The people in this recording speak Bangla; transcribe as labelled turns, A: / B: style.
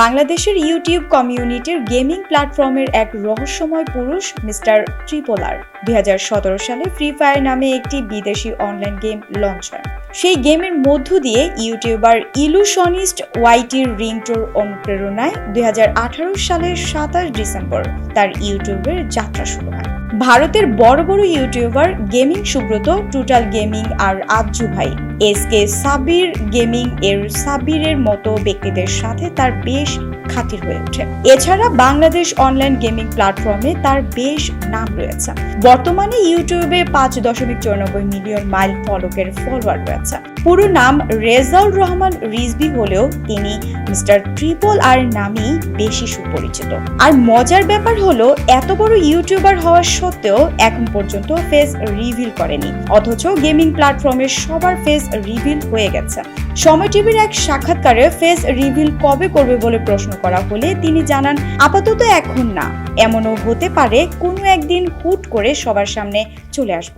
A: বাংলাদেশের ইউটিউব কমিউনিটির গেমিং প্ল্যাটফর্মের এক রহস্যময় পুরুষ, মিস্টার ট্রিপোলার। দু হাজার সতেরো সালে ফ্রি ফায়ার নামে একটি বিদেশি অনলাইন গেম লঞ্চ হয় সেই গেমের মধ্য দিয়ে ইউটিউবার ইলুশনিস্ট ওয়াইটির রিংটোর অনুপ্রেরণায় দুই সালের সাতাশ ডিসেম্বর তার ইউটিউবের যাত্রা শুরু হয়। ভারতের বড় বড় YouTuber gaming Subrata, total gaming আর আজ্জু ভাই। এস কে সাবির গেমিং এর সাবিরের মতো ব্যক্তিদের সাথে তার বেশ খাতির হয়ে ওঠে। এছাড়া বাংলাদেশ অনলাইন গেমিং প্ল্যাটফর্মে তার বেশ নাম রয়েছে। বর্তমানে ইউটিউবে পাঁচ দশমিক চৌরানব্বই মিলিয়ন মাইল ফলোকের ফলোয়ার রয়েছে। পুরো নাম রেজাউল রহমান রিজবি হলেও তিনি মিস্টার ট্রিপল আর নামেই বেশি সুপরিচিত। আর মজার ব্যাপার হলো, এত বড় ইউটিউবার হওয়া সত্ত্বেও এখন পর্যন্ত ফেস রিভিল করেনি। অথচ গেমিং প্ল্যাটফর্মে সবার ফেস রিভিল হয়ে গেছে। সময় টিভির এক সাক্ষাৎকারে ফেস রিভিল কবে করবে বলে প্রশ্ন করা হলে তিনি জানান, আপাতত এখন না। এমনও হতে পারে কোনো একদিন হুট করে সবার সামনে চলে আসব।